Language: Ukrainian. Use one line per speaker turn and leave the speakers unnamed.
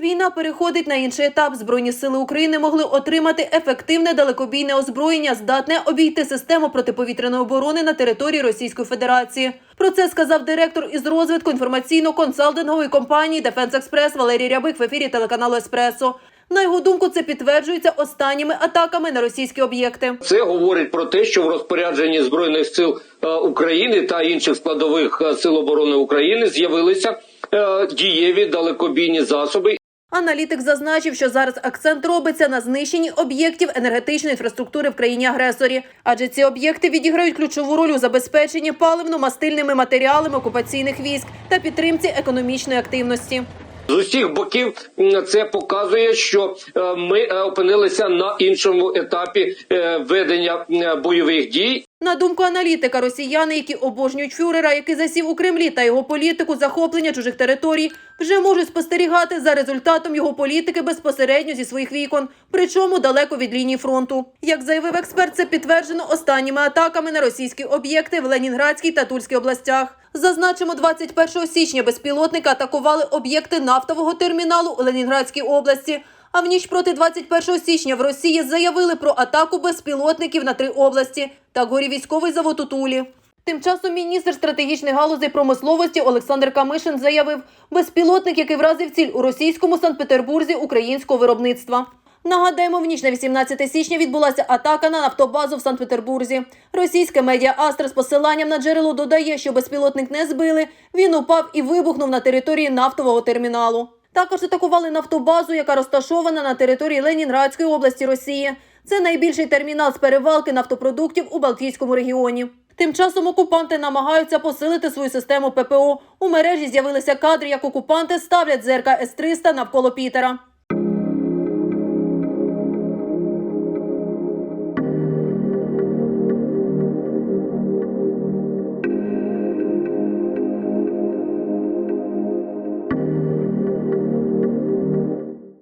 Війна переходить на інший етап. Збройні сили України могли отримати ефективне далекобійне озброєння, здатне обійти систему протиповітряної оборони на території Російської Федерації. Про це сказав директор із розвитку інформаційно-консалтингової компанії Дефенс Експрес Валерій Рябик в ефірі телеканалу Еспресо. На його думку, це підтверджується останніми атаками на російські об'єкти.
Це говорить про те, що в розпорядженні збройних сил е, України та інших складових е, сил оборони України з'явилися е, дієві далекобійні засоби.
Аналітик зазначив, що зараз акцент робиться на знищенні об'єктів енергетичної інфраструктури в країні-агресорі, адже ці об'єкти відіграють ключову роль у забезпеченні паливно-мастильними матеріалами окупаційних військ та підтримці економічної активності.
З усіх боків це показує, що е, ми е, опинилися на іншому етапі е, ведення бойових дій.
На думку аналітика, росіяни, які обожнюють фюрера, який засів у Кремлі та його політику захоплення чужих територій, вже можуть спостерігати за результатом його політики безпосередньо зі своїх вікон, причому далеко від лінії фронту. Як заявив експерт, це підтверджено останніми атаками на російські об'єкти в Ленінградській та Тульській областях. Зазначимо, 21 січня безпілотники атакували об'єкти нафтового терміналу у Ленінградській області. А в ніч проти 21 січня в Росії заявили про атаку безпілотників на три області. Так горів військовий завод у Тулі. Тим часом міністр стратегічних галузей промисловості Олександр Камишин заявив, безпілотник, який вразив ціль у російському Санкт-Петербурзі українського виробництва. Нагадаємо, в ніч на 18 січня відбулася атака на нафтобазу в Санкт-Петербурзі. Російське медіа Астра з посиланням на джерело додає, що безпілотник не збили. Він упав і вибухнув на території нафтового терміналу. Також атакували нафтобазу, яка розташована на території Ленінградської області Росії. Це найбільший термінал з перевалки нафтопродуктів у Балтійському регіоні. Тим часом окупанти намагаються посилити свою систему ППО. У мережі з'явилися кадри, як окупанти ставлять ЗРК С-300 навколо Пітера.